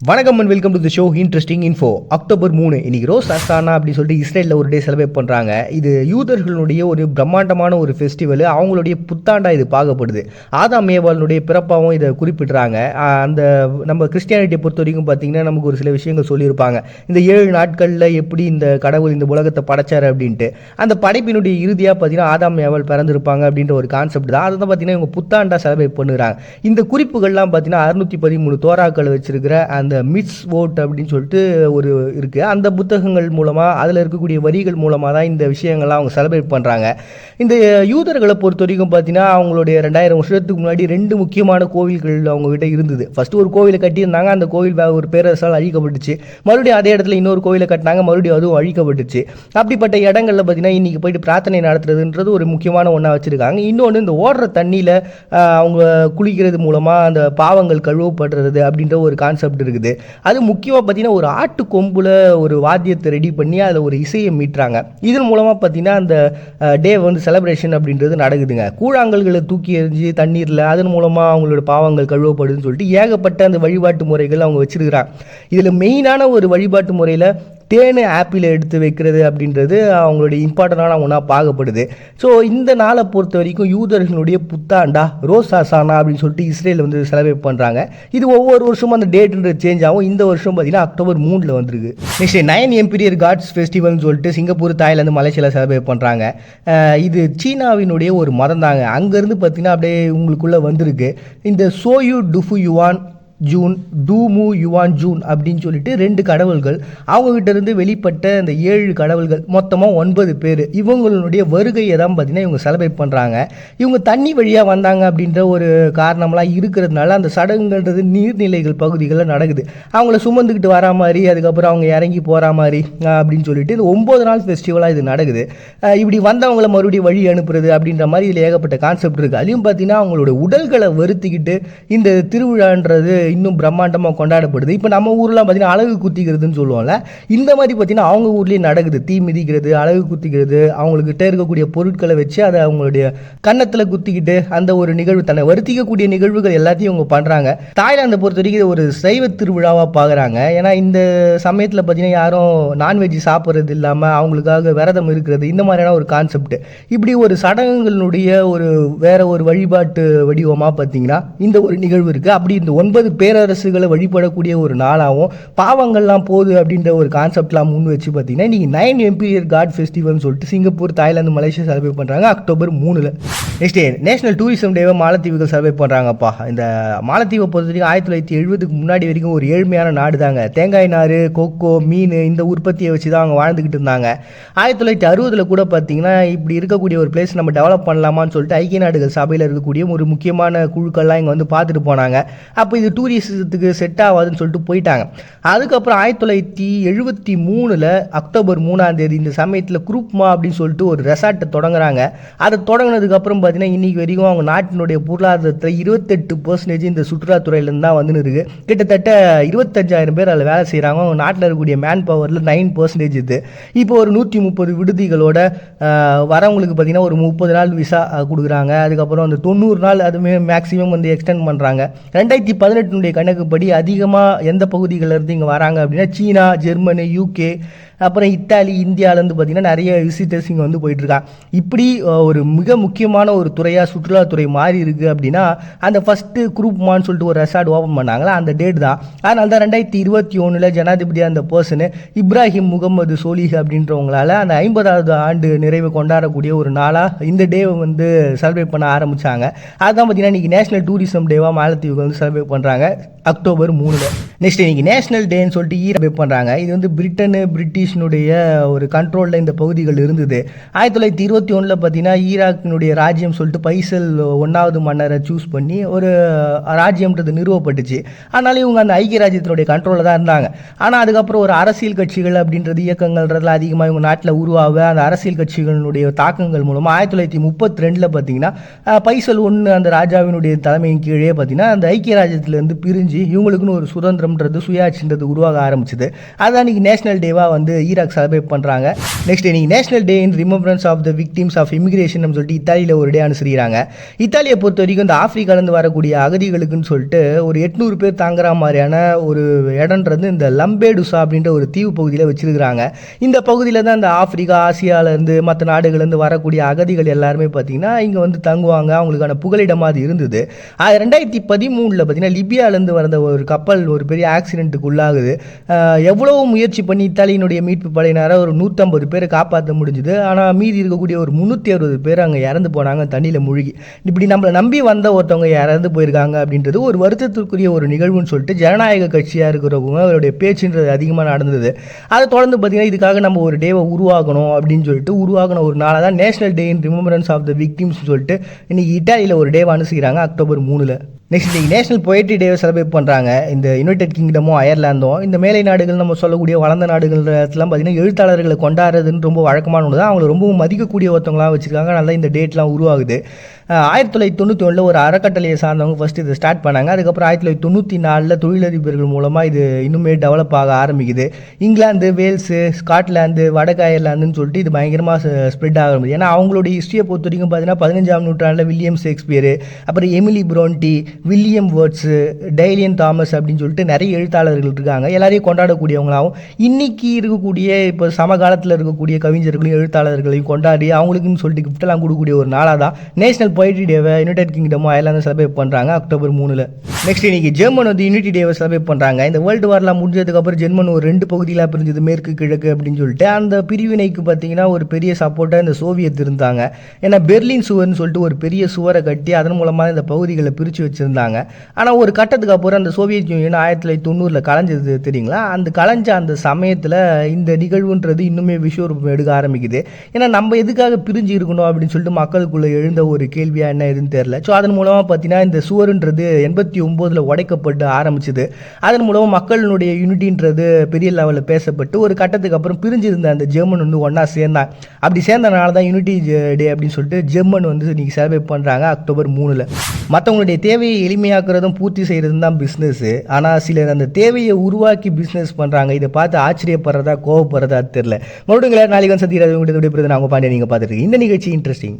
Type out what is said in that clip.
வணக்கம் and welcome to the show interesting info October மூணு. இன்னைக்கு ரோஸ் அசானா அப்படின்னு சொல்லிட்டு இஸ்ரேலில் ஒரு டே செலிப்ரேட் பண்ணுறாங்க இது யூதர்களுடைய ஒரு பிரம்மாண்டமான ஒரு ஃபெஸ்டிவல் அவங்களுடைய புத்தாண்டா இது பார்க்கப்படுது. ஆதாம் ஏவாளுடைய பிறப்பாகவும் இதை குறிப்பிடுறாங்க. அந்த நம்ம கிறிஸ்டியானிட்டியை பொறுத்த வரைக்கும் பார்த்தீங்கன்னா நமக்கு ஒரு சில விஷயங்கள் சொல்லியிருப்பாங்க. இந்த ஏழு நாட்களில் எப்படி இந்த கடவுள் இந்த உலகத்தை படைச்சார் அப்படின்ட்டு. அந்த படைப்பினுடைய இறுதியாக பார்த்தீங்கன்னா ஆதாம் மேவால் பிறந்திருப்பாங்க அப்படின்ற ஒரு கான்செப்ட் தான். அதை தான் பார்த்தீங்கன்னா இவங்க புத்தாண்டா செலிப்ரேட் பண்ணுறாங்க. இந்த குறிப்புகள்லாம் பார்த்தீங்கன்னா அறுநூற்றி பதிமூணு தோராக்கள் வச்சிருக்கிற அந்த மிட்ஸ் ஓட் அப்படின்னு சொல்லிட்டு ஒரு இருக்குது அந்த புத்தகங்கள் மூலமாக அதில் இருக்கக்கூடிய வரிகள் மூலமாக தான் இந்த விஷயங்கள்லாம் அவங்க செலிப்ரேட் பண்ணுறாங்க இந்த யூதர்களை பொறுத்த வரைக்கும் பார்த்தீங்கன்னா அவங்களுடைய ரெண்டாயிரம் வருஷத்துக்கு முன்னாடி ரெண்டு முக்கியமான கோவில்கள் அவங்ககிட்ட இருந்தது. ஃபஸ்ட்டு ஒரு கோவிலை கட்டியிருந்தாங்க அந்த கோவில் வே- ஒரு பேரரசால் அழிக்கப்பட்டுச்சு. மறுபடியும் அதே இடத்துல இன்னொரு கோவிலை கட்டினாங்க மறுபடியும் அதுவும் அழிக்கப்பட்டுச்சு. அப்படிப்பட்ட இடங்களில் பார்த்தீங்கன்னா இன்றைக்கி போயிட்டு பிரார்த்தனை நடத்துறதுன்றது ஒரு முக்கியமான ஒன்றா வச்சுருக்காங்க. இன்னொன்று இந்த ஓடுற தண்ணியில் அவங்க குளிக்கிறது மூலமாக அந்த பாவங்கள் கழுவப்படுறது அப்படின்ற ஒரு கான்செப்ட் இருக்குது அது முக்கியமாக பார்த்தீங்கன்னா ஒரு ஆட்டு கொம்பில் ஒரு வாத்தியத்தை ரெடி பண்ணி அதில் ஒரு இசையை மீட்டுறாங்க. இதன் மூலமாக பார்த்தீங்கன்னா அந்த டே வந்து செலப்ரேஷன் அப்படின்றது நடக்குதுங்க. கூழாங்கல்களை தூக்கி எறிஞ்சு தண்ணீரில் அதன் மூலமாக அவங்களோட பாவங்கள் கழுவப்படுதுன்னு சொல்லிட்டு ஏகப்பட்ட அந்த வழிபாட்டு முறைகள் அவங்க வச்சுருக்கிறாங்க. இதில் மெயினான ஒரு வழிபாட்டு முறையில் தேனை ஆப்பிள் எடுத்து வைக்கிறது அப்படின்றது அவங்களுடைய இம்பார்ட்டண்டான ஒன்றா பார்க்கப்படுது. ஸோ இந்த நாளை பொறுத்த வரைக்கும் யூதர்களுடைய புத்தாண்டா? ரோஸ் ஆசானா அப்படின்னு சொல்லிட்டு இஸ்ரேல் வந்து செலிப்ரேட் பண்ணுறாங்க இது ஒவ்வொரு வருஷமும் அந்த டேட்டுன்ற சேஞ்ச் ஆகும். இந்த வருஷம் பார்த்தீங்கன்னா அக்டோபர் மூணில் வந்திருக்கு. நெக்ஸ்ட் நயன் எம்பீரியர் காட்ஸ் ஃபெஸ்டிவல்னு சொல்லிட்டு சிங்கப்பூர் தாய்லாந்து மலேசியாவில் செலிப்ரேட் பண்ணுறாங்க இது சீனாவினுடைய ஒரு மதம் தாங்க அங்கேருந்து பார்த்தீங்கன்னா அப்படியே உங்களுக்குள்ளே வந்திருக்கு. இந்த சோயு Doufu Yuan Jun Doumu Yuan Jun அப்படின்னு சொல்லிட்டு ரெண்டு கடவுள்கள் அவங்ககிட்ட இருந்து வெளிப்பட்ட அந்த ஏழு கடவுள்கள் மொத்தமாக ஒன்பது பேர். இவங்களுடைய வருகையை தான் பார்த்தீங்கன்னா இவங்க செலிப்ரேட் பண்ணுறாங்க இவங்க தண்ணி வழியாக வந்தாங்க அப்படின்ற ஒரு காரணம்லாம் இருக்கிறதுனால அந்த சடங்குன்றது நீர்நிலைகள் பகுதிகளில் நடக்குது. அவங்கள சுமந்துக்கிட்டு வரா மாதிரி அதுக்கப்புறம் அவங்க இறங்கி போகிற மாதிரி அப்படின்னு சொல்லிட்டு இந்த ஒம்பது நாள் ஃபெஸ்டிவலாக இது நடக்குது. இப்படி வந்தவங்களை மறுபடியும் வழி அனுப்புறது அப்படின்ற மாதிரி இதில் ஏகப்பட்ட கான்செப்ட் இருக்குது அதையும் பார்த்தீங்கன்னா அவங்களோட உடல்களை வருத்திக்கிட்டு இந்த திருவிழான்றது இன்னும் பிரம்மாண்டமாக கொண்டாடப்படுது. இப்போ நம்ம ஊர்லாம் பார்த்தீங்கன்னா அழகு குத்திக்கிறதுன்னு சொல்லுவோம்ல இந்த மாதிரி பார்த்தீங்கன்னா அவங்க ஊர்லேயும் நடக்குது. தீ மிதிக்கிறது அழகு குத்திக்கிறது அவங்கக்கிட்ட இருக்கக்கூடிய பொருட்களை வச்சு அதை அவங்களுடைய கன்னத்தில் குத்திக்கிட்டு அந்த ஒரு நிகழ்வு தன்னை வருத்திக்கக்கூடிய நிகழ்வுகள் எல்லாத்தையும் அவங்க பண்ணுறாங்க தாய்லாந்தை பொறுத்த வரைக்கும் இது ஒரு சைவ திருவிழாவாக பார்க்குறாங்க ஏன்னா இந்த சமயத்தில் பார்த்தீங்கன்னா யாரும் நான்வெஜ் சாப்பிட்றது இல்லாமல் அவங்களுக்காக விரதம் இருக்கிறது இந்த மாதிரியான ஒரு கான்செப்ட் இப்படி ஒரு சடங்குகளுடைய ஒரு வேற ஒரு வழிபாட்டு வடிவமாக பார்த்தீங்கன்னா இந்த ஒரு நிகழ்வு இருக்குது அப்படி இந்த ஒன்பது பேரரசுகளை வழிபடக்கூடிய ஒரு நாளாகவும் பாவங்கள்லாம் போகுது அப்படின்ற ஒரு கான்செப்ட்லாம் முன் வச்சு பார்த்தீங்கன்னா இன்றைக்கி நைன் எம்பீரியர் காட் ஃபெஸ்டிவல்னு சொல்லிட்டு சிங்கப்பூர் தாய்லாந்து மலேசியா செலிப்ரேட் பண்ணுறாங்க அக்டோபர் மூணில். நெக்ஸ்ட் டே நேஷனல் டூரிசம் டேவை மாலத்தீவுகள் செலிப்ரேட் பண்ணுறாங்கப்பா இந்த மாலத்தீவை பொறுத்த வரைக்கும் ஆயிரத்தி தொள்ளாயிரத்தி எழுபதுக்கு முன்னாடி வரைக்கும் ஒரு ஏழ்மையான நாடு தாங்க தேங்காய் நார் கொக்கோ மீன் இந்த உற்பத்தியை வச்சு தான் அவங்க வாழ்ந்துக்கிட்டு இருந்தாங்க. ஆயிரத்தி தொள்ளாயிரத்தி அறுபதில் கூட பார்த்தீங்கன்னா இப்படி இருக்கக்கூடிய ஒரு பிளேஸ் நம்ம டெவலப் பண்ணலாமான்னு சொல்லிட்டு ஐக்கிய நாடுகள் சபையில் இருக்கக்கூடிய ஒரு முக்கியமான குழுக்கள்லாம் இங்கே வந்து பார்த்துட்டு போனாங்க. அப்போ இது டூ டூரிசத்துக்கு செட் ஆகாதுன்னு சொல்லிட்டு போயிட்டாங்க. அதுக்கப்புறம் ஆயிரத்தி தொள்ளாயிரத்தி எழுபத்தி மூணில் அக்டோபர் மூணாம் தேதி இந்த சமயத்தில் குரூப்மா அப்படின்னு சொல்லிட்டு ஒரு ரெசார்ட்டை தொடங்குறாங்க. அதை தொடங்கினதுக்கப்புறம் பார்த்தீங்கன்னா இன்றைக்கி வரைக்கும் அவங்க நாட்டினுடைய பொருளாதாரத்தில் இருபத்தெட்டு பர்சன்டேஜ் இந்த சுற்றுலாத்துறையிலேருந்து தான் வந்துன்னு இருக்குது கிட்டத்தட்ட இருபத்தஞ்சாயிரம் பேர் அதில் வேலை செய்கிறாங்க அவங்க நாட்டில் இருக்கக்கூடிய மேன் பவரில் நைன் பர்சன்டேஜ் இது. இப்போ ஒரு நூற்றி முப்பது விடுதிகளோட வரவங்களுக்கு பார்த்தீங்கன்னா ஒரு முப்பது நாள் விசா கொடுக்குறாங்க. அதுக்கப்புறம் அந்த தொண்ணூறு நாள் அதுமே மேக்ஸிமம் வந்து எக்ஸ்டெண்ட் பண்ணுறாங்க ரெண்டாயிரத்தி பதினெட்டு பதினெட்டுனுடைய கணக்குப்படி அதிகமாக எந்த பகுதிகளில் இருந்து இங்கே வராங்க அப்படின்னா சீனா ஜெர்மனி யூகே அப்புறம் இத்தாலி இந்தியாவிலேருந்து பார்த்தீங்கன்னா நிறைய விசிட்டர்ஸ் இங்கே வந்து போயிட்டுருக்காங்க. இப்படி ஒரு மிக முக்கியமான ஒரு துறையாக சுற்றுலாத்துறை மாறி இருக்குது அப்படின்னா அந்த ஃபஸ்ட்டு குரூப்மான்னு சொல்லிட்டு ஒரு ரெசார்ட் ஓப்பன் பண்ணாங்களா? அந்த டேட் தான். அதனால தான் ரெண்டாயிரத்தி இருபத்தி ஒன்றில் ஜனாதிபதி அந்த பர்சனு இப்ராஹிம் முகமது சோலிஹ் அப்படின்றவங்களால அந்த ஐம்பதாவது ஆண்டு நிறைவை கொண்டாடக்கூடிய ஒரு நாளாக இந்த டேவை வந்து செலிப்ரேட் பண்ண ஆரம்பித்தாங்க அதுதான் பார்த்தீங்கன்னா இன்றைக்கி நேஷனல் டூரிசம் டேவாக மாலத்தீவுக்கு வந்து செலிப்ரேட் பண்ணுறாங்க அக்டோபர் மூணில். நெக்ஸ்ட் இன்னைக்கு நேஷனல் டேன்னு சொல்லிட்டு ஈர பண்ணுறாங்க இது வந்து பிரிட்டனு பிரிட்டிஷினுடைய ஒரு கண்ட்ரோலில் இந்த பகுதிகள் இருந்தது. ஆயிரத்தி தொள்ளாயிரத்தி இருபத்தி ஒன்றில் பார்த்தீங்கன்னா ஈராக்கினுடைய ராஜ்யம் சொல்லிட்டு பைசல் ஒன்றாவது மன்னரை சூஸ் பண்ணி ஒரு ராஜ்யம்ன்றது நிறுவப்பட்டுச்சு. ஆனாலும் இவங்க அந்த ஐக்கிய ராஜ்யத்தினுடைய கண்ட்ரோலில் தான் இருந்தாங்க. ஆனால் அதுக்கப்புறம் ஒரு அரசியல் கட்சிகள் அப்படின்றது இயக்கங்கள்ன்றதுல அதிகமாக இவங்க நாட்டில் உருவாக அந்த அரசியல் கட்சிகளுடைய தாக்கங்கள் மூலமாக ஆயிரத்தி தொள்ளாயிரத்தி முப்பத்தி ரெண்டில் பார்த்தீங்கன்னா பைசல் ஒன்று அந்த ராஜாவினுடைய தலைமையின் கீழே பார்த்தீங்கன்னா அந்த ஐக்கிய ராஜ்யத்திலேருந்து பிரிஞ்சு இவங்களுக்குன்னு ஒரு சுதந்திரம் சுதந்திரம்ன்றது சுயாட்சின்றது உருவாக ஆரம்பிச்சது. அதான் இன்னைக்கு நேஷனல் டேவாக வந்து ஈராக் செலிப்ரேட் பண்ணுறாங்க நெக்ஸ்ட் இன்னைக்கு national day in remembrance of the victims of immigration சொல்லிட்டு இத்தாலியில் ஒரு டே அனுசரிக்கிறாங்க. இத்தாலியை பொறுத்த வரைக்கும் இந்த ஆப்பிரிக்காலேருந்து வரக்கூடிய அகதிகளுக்குன்னு சொல்லிட்டு ஒரு எட்நூறு பேர் தாங்குற மாதிரியான ஒரு இடன்றது இந்த லம்பேடுசா அப்படின்ற ஒரு தீவு பகுதியில் வச்சிருக்கிறாங்க. இந்த பகுதியில் தான் இந்த ஆப்பிரிக்கா ஆசியாவிலேருந்து மற்ற நாடுகள்லேருந்து வரக்கூடிய அகதிகள் எல்லாருமே பார்த்தீங்கன்னா இங்கே வந்து தங்குவாங்க. அவங்களுக்கான புகலிடமாக அது இருந்தது. அது ரெண்டாயிரத்தி பதிமூணில் பார்த்தீங்கன்னா லிபியாலேருந்து வந்த ஒரு கப்பல் ஒரு பெரிய ஆக்சிடென்ட்டுக்கு உள்ளாகுது எவ்வளோ முயற்சி பண்ணி இத்தாலியினுடைய மீட்பு படையினராக ஒரு நூற்றம்பது பேரை காப்பாற்ற முடிஞ்சுது. ஆனால் மீதி இருக்கக்கூடிய ஒரு முந்நூற்றி அறுபது பேர் அங்கே இறந்து போனாங்க தண்ணியில் மூழ்கி. இப்படி நம்மளை நம்பி வந்த ஒருத்தவங்க இறந்து போயிருக்காங்க அப்படின்றது ஒரு வருத்தத்திற்குரிய ஒரு நிகழ்வுன்னு சொல்லிட்டு ஜனநாயக கட்சியாக இருக்கிறவங்க அவருடைய பேச்சுன்றது அதிகமாக நடந்தது. அதை தொடர்ந்து பார்த்தீங்கன்னா இதுக்காக நம்ம ஒரு டேவை உருவாக்கணும் அப்படின்னு சொல்லிட்டு உருவாக்கின ஒரு நாளாக தான் national day in remembrance of the victims சொல்லிட்டு இன்னைக்கு இட்டாலியில் ஒரு டேவை அனுசிக்கிறாங்க அக்டோபர் மூணில். நெக்ஸ்ட் இன்னைக்கு நேஷனல் பொயட்ரி டேவை செலிப்ரேட் பண்ணுறாங்க இந்த யுனைடெட் கிங்டமும் அயர்லாந்தும் இந்த மேலை நாடுகள் நம்ம சொல்லக்கூடிய வளர்ந்த நாடுகள்லாம் பார்த்தீங்கன்னா எழுத்தாளர்களை கொண்டாடுறதுன்னு ரொம்ப வழக்கமான ஒன்று தான் அவங்களை ரொம்பவும் மதிக்கக்கூடிய ஒருத்தவங்களாம் வச்சுருக்காங்க. நல்லா இந்த டேட்லாம் உருவாகுது. ஆயிரத்தி தொள்ளாயிரத்தி தொண்ணூற்றி ஒன்றில் ஒரு அறக்கட்டளையை சார்ந்தவங்க ஃபஸ்ட்டு இதை ஸ்டார்ட் பண்ணாங்க. அதுக்கப்புறம் ஆயிரத்தி தொள்ளாயிரத்தி தொண்ணூற்றி நாலில் தொழிலதிபர்கள் மூலமாக இது இன்னுமே டெவலப் ஆக ஆரம்பிக்குது. இங்கிலாந்து வேல்ஸு ஸ்காட்லாந்து வடக்கு அயர்லாந்துன்னு சொல்லிட்டு இது பயங்கரமாக ஸ்ப்ரெட் ஆரம்பிது ஏன்னா அவங்களுடைய ஹிஸ்ட்ரியை பொறுத்த வரைக்கும் பார்த்தீங்கன்னா பதினஞ்சாம் நூற்றாண்டில் வில்லியம் ஷேக்ஸ்பியரு அப்புறம் Emily Bronte William Words Dylan Thomas அப்படின்னு சொல்லிட்டு நிறைய எழுத்தாளர்கள் இருக்காங்க. எல்லாரையும் கொண்டாடக்கூடியவங்களாகவும் இன்றைக்கி இருக்கக்கூடிய இப்போ சமகாலத்தில் இருக்கக்கூடிய கவிஞர்களையும் எழுத்தாளர்களையும் கொண்டாடி அவங்களுக்குன்னு சொல்லிட்டு கிஃப்டெல்லாம் கொடுக்கக்கூடிய ஒரு நாளாக தான் நேஷனல் பொயட்ரி டேவை யுனைடெட் கிங்டமோ அயர்லாந்து செலிப்ரேட் பண்ணுறாங்க அக்டோபர் மூணில். நெக்ஸ்ட் இன்னைக்கு ஜெர்மன் வந்து யூனிட்டி டேவை செலிப்ரேட் பண்ணுறாங்க இந்த வேர்ல்டு வார்லாம் முடிஞ்சதுக்கப்புறம் ஜெர்மன் ஒரு ரெண்டு பகுதிகளாக பிரிஞ்சது மேற்கு கிழக்கு அப்படின்னு சொல்லிட்டு. அந்த பிரிவினைக்கு பார்த்தீங்கன்னா ஒரு பெரிய சப்போர்ட்டாக இந்த சோவியத் இருந்தாங்க. ஏன்னா பெர்லின் சுவர்னு சொல்லிட்டு ஒரு பெரிய சுவரை கட்டி அதன் மூலமாக இந்த பகுதிகளை பிரித்து வச்சுருந்தாங்க. ஆனால் ஒரு கட்டத்துக்கு அப்புறம் அந்த சோவியத் யூனியன் ஆயிரத்தி தொள்ளாயிரத்தி தொண்ணூறில் கலைஞ்சது தெரியுங்களா? அந்த கலைஞ்ச அந்த சமயத்தில் இந்த நிகழ்வுன்றது இன்னுமே விஸ்வரூபம் எடுக்க ஆரம்பிக்குது. ஏன்னா நம்ம எதுக்காக பிரிஞ்சு இருக்கணும் அப்படின்னு சொல்லிட்டு மக்களுக்குள்ளே எழுந்த ஒரு கேள்வியாக என்ன எதுன்னு தெரில ஸோ அதன் மூலமாக பார்த்தீங்கன்னா இந்த சுவருன்றது எண்பத்தி ஒம்போதில் உடைக்கப்பட்டு ஆரம்பிச்சது. அதன் மூலமாக மக்களினுடைய யூனிட்டின்றது பெரிய லெவலில் பேசப்பட்டு ஒரு கட்டத்துக்கு அப்புறம் பிரிஞ்சிருந்த அந்த ஜெர்மன் வந்து ஒன்றா சேர்ந்தாங்க. அப்படி சேர்ந்தனால தான் யூனிட்டி டே அப்படின்னு சொல்லிட்டு ஜெர்மன் வந்து இன்றைக்கி செலிப்ரேட் பண்ணுறாங்க அக்டோபர் மூணில். மற்றவங்களுடைய தேவையை எளிமையாக்குறதும் பூர்த்தி செய்கிறதும் தான் பிஸ்னஸ்ஸு ஆனால் சிலர் அந்த தேவையை உருவாக்கி பிஸ்னஸ் பண்ணுறாங்க இதை பார்த்து ஆச்சரியப்படுறதா கோவப்படுறதா தெரில மறுபடியும் நாளைக்கு வந்து சந்திக்கிறது உங்கள்கிட்ட எப்படி நான் பாண்டிய நீங்கள் பார்த்துருக்கீங்க இந்த நிகழ்ச்சி இன்ட்ரெஸ்டிங்